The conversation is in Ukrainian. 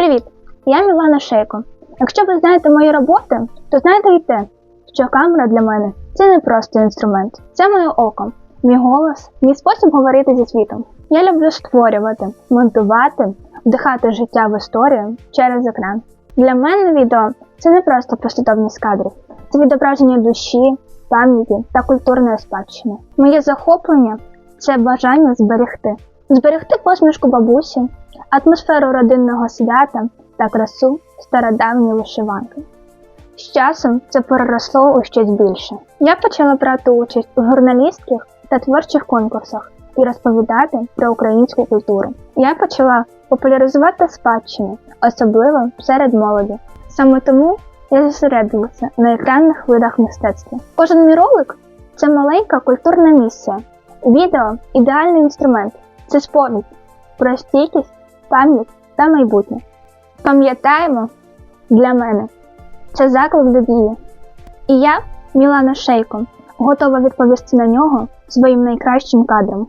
Привіт! Я Мілана Шейко. Якщо ви знаєте мої роботи, то знаєте і те, що камера для мене це не просто інструмент, це моє око, мій голос, мій спосіб говорити зі світом. Я люблю створювати, монтувати, вдихати життя в історію через екран. Для мене відео це не просто послідовність кадрів, це відображення душі, пам'яті та культурної спадщини. Моє захоплення це бажання зберегти, зберегти посмішку бабусі, атмосферу родинного свята та красу стародавньої вишиванки. З часом це переросло у щось більше. Я почала брати участь у журналістських та творчих конкурсах і розповідати про українську культуру. Я почала популяризувати спадщину, особливо серед молоді. Саме тому я зосередилася на екранних видах мистецтва. Кожен мій ролик це маленька культурна місія. Відео ідеальний інструмент. Це сповідь про стійкість, пам'ять та майбутнє. Пам'ятаємо для мене це заклик до дії. І я, Мілана Шейко, готова відповісти на нього своїм найкращим кадром.